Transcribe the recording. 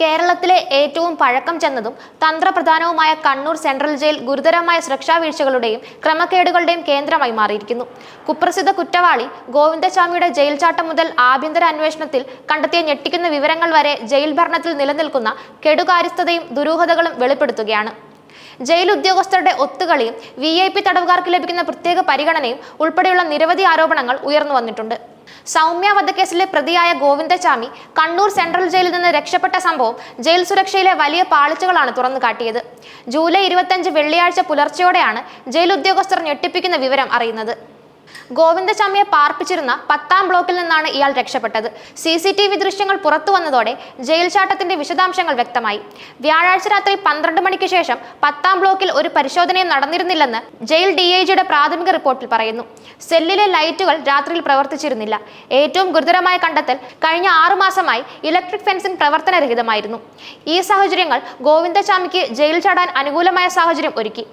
കേരളത്തിലെ ഏറ്റവും പഴക്കം ചെന്നതും തന്ത്രപ്രധാനവുമായ കണ്ണൂർ സെൻട്രൽ ജയിൽ ഗുരുതരമായ സുരക്ഷാ വീഴ്ചകളുടെയും ക്രമക്കേടുകളുടെയും കേന്ദ്രമായി മാറിയിരിക്കുന്നു. കുപ്രസിദ്ധ കുറ്റവാളി ഗോവിന്ദസ്വാമിയുടെ ജയിൽ ചാട്ടം മുതൽ ആഭ്യന്തര അന്വേഷണത്തിൽ കണ്ടെത്തിയ ഞെട്ടിക്കുന്ന വിവരങ്ങൾ വരെ ജയിൽ ഭരണത്തിൽ നിലനിൽക്കുന്ന കെടുകാര്യസ്ഥതയും ദുരൂഹതകളും വെളിപ്പെടുത്തുകയാണ്. ജയിൽ ഉദ്യോഗസ്ഥരുടെ ഒത്തുകളിയും വി ഐ പി തടവുകാർക്ക് ലഭിക്കുന്ന പ്രത്യേക പരിഗണനയും ഉൾപ്പെടെയുള്ള നിരവധി ആരോപണങ്ങൾ ഉയർന്നു വന്നിട്ടുണ്ട്. സൗമ്യ വധക്കേസിലെ പ്രതിയായ ഗോവിന്ദചാമി കണ്ണൂർ സെൻട്രൽ ജയിലിൽ നിന്ന് രക്ഷപ്പെട്ട സംഭവം ജയിൽ സുരക്ഷയിലെ വലിയ പാളിച്ചകളാണ് തുറന്നു കാട്ടിയത് ജൂലൈ ഇരുപത്തഞ്ച് വെള്ളിയാഴ്ച പുലർച്ചെയോടെയാണ് ജയിൽ ഉദ്യോഗസ്ഥർ ഞെട്ടിപ്പിക്കുന്ന വിവരം അറിയുന്നത്. ഗോവിന്ദചാമിയെ പാർപ്പിച്ചിരുന്ന പത്താം ബ്ലോക്കിൽ നിന്നാണ് ഇയാൾ രക്ഷപ്പെട്ടത്. സി സി ടി വി ദൃശ്യങ്ങൾ പുറത്തു വന്നതോടെ ജയിൽ ചാട്ടത്തിന്റെ വിശദാംശങ്ങൾ വ്യക്തമായി. വ്യാഴാഴ്ച രാത്രി പന്ത്രണ്ട് മണിക്ക് ശേഷം പത്താം ബ്ലോക്കിൽ ഒരു പരിശോധനയും നടന്നിരുന്നില്ലെന്ന് ജയിൽ ഡി ഐ ജിയുടെ പ്രാഥമിക റിപ്പോർട്ടിൽ പറയുന്നു. സെല്ലിലെ ലൈറ്റുകൾ രാത്രിയിൽ പ്രവർത്തിച്ചിരുന്നില്ല. ഏറ്റവും ഗുരുതരമായ കണ്ടെത്തൽ കഴിഞ്ഞ ആറു മാസമായി ഇലക്ട്രിക് ഫെൻസിംഗ് പ്രവർത്തനരഹിതമായിരുന്നു. ഈ സാഹചര്യങ്ങൾ ഗോവിന്ദചാമിക്ക് ജയിൽ ചാടാൻ അനുകൂലമായ സാഹചര്യം ഒരുക്കി.